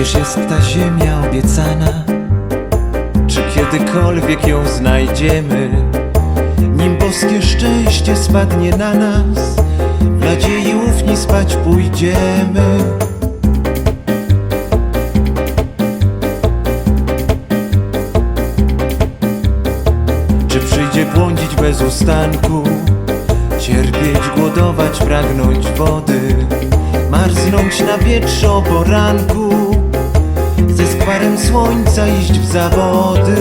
Gdzież jest ta ziemia obiecana? Czy kiedykolwiek ją znajdziemy? Nim boskie szczęście spadnie na nas W nadziei ufni spać pójdziemy Czy przyjdzie błądzić bez ustanku Cierpieć, głodować, pragnąć wody Marznąć na wietrze o poranku Ze skwarem słońca iść w zawody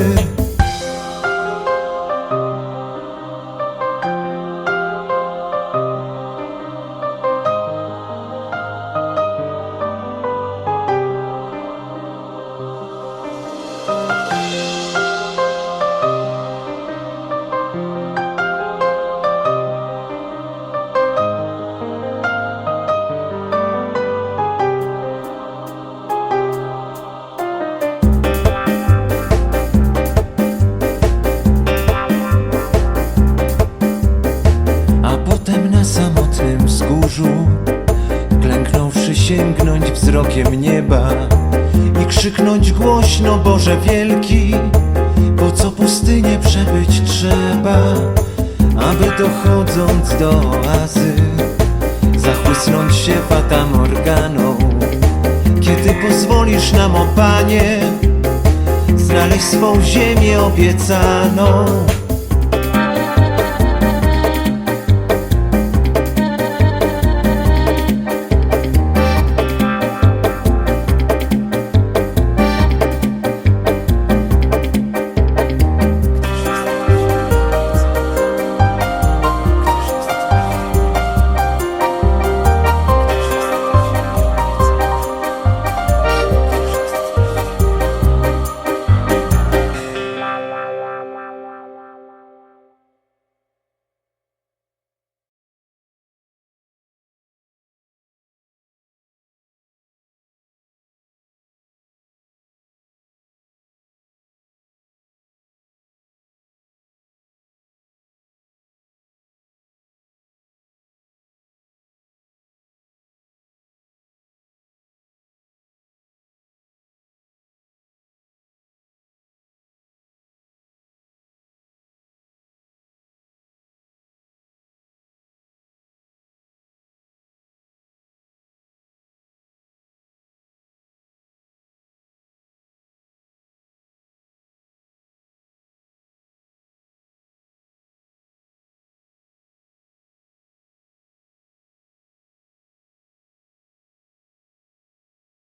Klęknąwszy sięgnąć wzrokiem nieba I krzyknąć głośno Boże wielki Po co pustynię przebyć trzeba Aby dochodząc do oazy Zachłysnąć się fatamorganą Kiedy pozwolisz nam, o Panie Znaleźć swą ziemię obiecaną